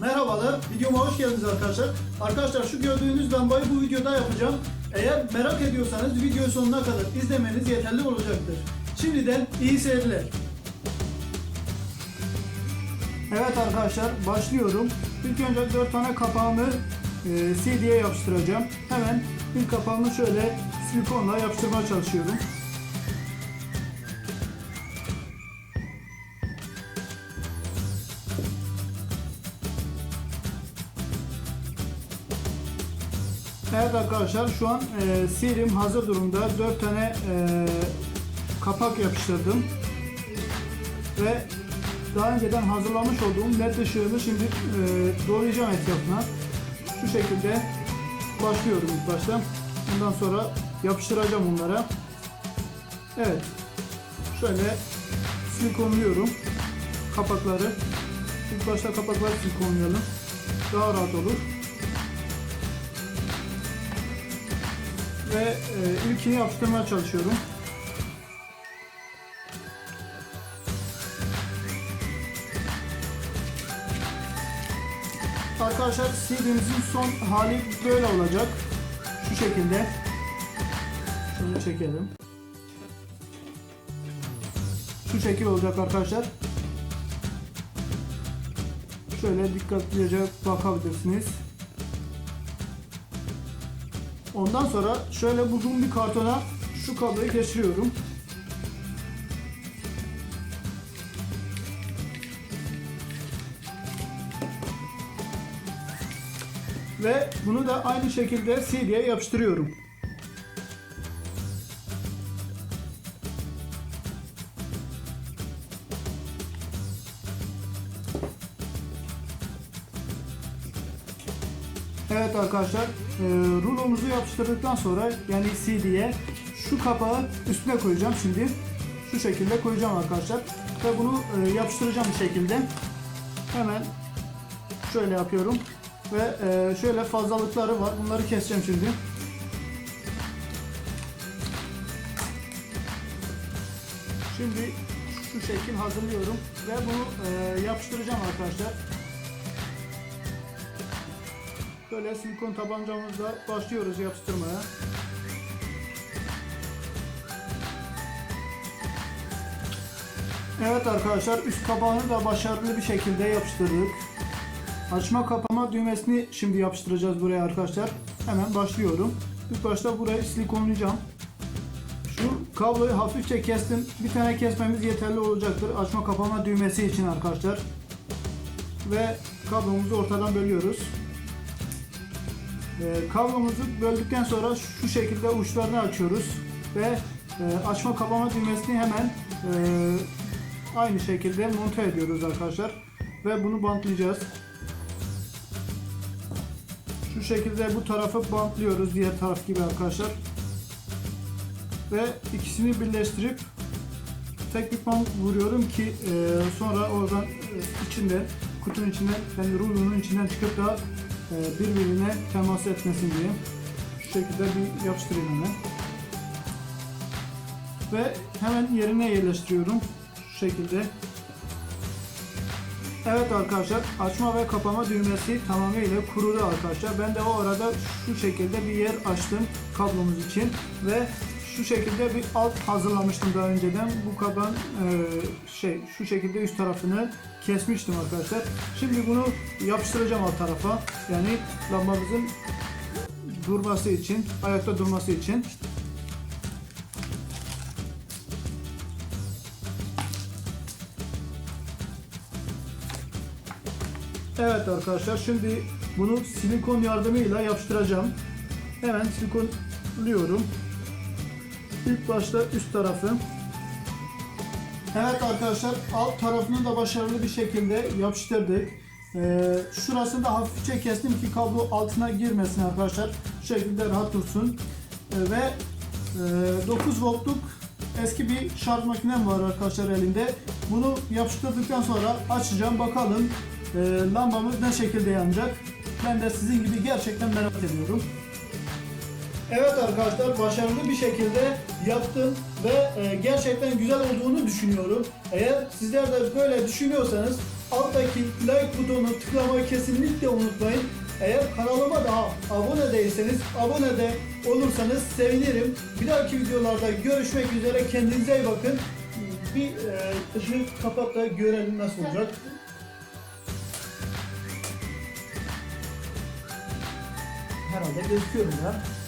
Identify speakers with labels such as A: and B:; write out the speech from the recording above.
A: Merhabalar, videoma hoş geldiniz arkadaşlar. Arkadaşlar şu gördüğünüz lambayı bu videoda yapacağım. Eğer merak ediyorsanız videoyu sonuna kadar izlemeniz yeterli olacaktır. Şimdiden iyi seyirler. Evet arkadaşlar başlıyorum. İlk önce 4 tane kapağımı e, CD'ye yapıştıracağım. Hemen ilk kapağımı şöyle silikonla yapıştırmaya çalışıyorum. Evet arkadaşlar şu an e, CD'm hazır durumda. 4 tane e, kapak yapıştırdım. Ve daha önceden hazırlamış olduğum led ışığını şimdi e, doğrayacağım etrafına. Şu şekilde başlıyorum ilk başta. Ondan sonra yapıştıracağım onlara. Evet. Şöyle silikonluyorum kapakları. İlk başta kapakları silikonlayalım. Daha rahat olur. Ve e, ilkini yapıştırmaya çalışıyorum. Arkadaşlar CD'mizin son hali böyle olacak. Şu şekilde. Şunu çekelim. Şu şekil olacak arkadaşlar. Şöyle dikkatlice bakabilirsiniz. Ondan sonra şöyle bulduğum bir kartona şu kabloyu geçiriyorum. Ve bunu da aynı şekilde CD'ye yapıştırıyorum. Evet arkadaşlar, e, rulomuzu yapıştırdıktan sonra yani CD'ye şu kapağı üstüne koyacağım şimdi. Şu şekilde koyacağım arkadaşlar. Ve bunu e, yapıştıracağım bir şekilde. Hemen şöyle yapıyorum. Ve e, şöyle fazlalıkları var. Bunları keseceğim şimdi. Şimdi şu şekil hazırlıyorum ve bunu e, yapıştıracağım arkadaşlar. Böyle silikon tabancamızla başlıyoruz yapıştırmaya. Evet arkadaşlar üst kapağını da başarılı bir şekilde yapıştırdık. Açma kapama düğmesini şimdi yapıştıracağız buraya arkadaşlar. Hemen başlıyorum. İlk başta burayı silikonlayacağım. Şu kabloyu hafifçe kestim. Bir tane kesmemiz yeterli olacaktır. Açma kapama düğmesi için arkadaşlar. Ve kablomuzu ortadan bölüyoruz. Ee, kablomuzu böldükten sonra şu şekilde uçlarını açıyoruz. Ve e, açma kapama düğmesini hemen e, aynı şekilde monte ediyoruz arkadaşlar. Ve bunu bantlayacağız. Şu şekilde bu tarafı bantlıyoruz diğer taraf gibi arkadaşlar. Ve ikisini birleştirip tek bir bant vuruyorum ki e, sonra oradan e, içinden kutunun içinden yani rulonun içinden çıkıp da e, birbirine temas etmesin diye şu şekilde bir yapıştırayım hemen. Ve hemen yerine yerleştiriyorum şu şekilde. Evet arkadaşlar açma ve kapama düğmesi tamamıyla kurudu arkadaşlar. Ben de o arada şu şekilde bir yer açtım kablomuz için ve şu şekilde bir alt hazırlamıştım daha önceden. Bu kaban e, şey şu şekilde üst tarafını kesmiştim arkadaşlar. Şimdi bunu yapıştıracağım alt tarafa. Yani lambamızın durması için, ayakta durması için. Evet arkadaşlar şimdi bunu silikon yardımıyla yapıştıracağım. Hemen silikonluyorum. İlk başta üst tarafı. Evet arkadaşlar alt tarafını da başarılı bir şekilde yapıştırdık. Ee, şurasını da hafifçe kestim ki kablo altına girmesin arkadaşlar. Şu şekilde rahat dursun. Ee, ve e, 9 voltluk eski bir şarj makinem var arkadaşlar elimde. Bunu yapıştırdıktan sonra açacağım bakalım e, lambamız ne şekilde yanacak. Ben de sizin gibi gerçekten merak ediyorum. Evet arkadaşlar başarılı bir şekilde yaptım ve e, gerçekten güzel olduğunu düşünüyorum. Eğer sizler de böyle düşünüyorsanız alttaki like butonuna tıklamayı kesinlikle unutmayın. Eğer kanalıma daha abone değilseniz abone de olursanız sevinirim. Bir dahaki videolarda görüşmek üzere. Kendinize iyi bakın. Bir e, ışığı kapat da görelim nasıl olacak. Herhalde gözüküyorum ya.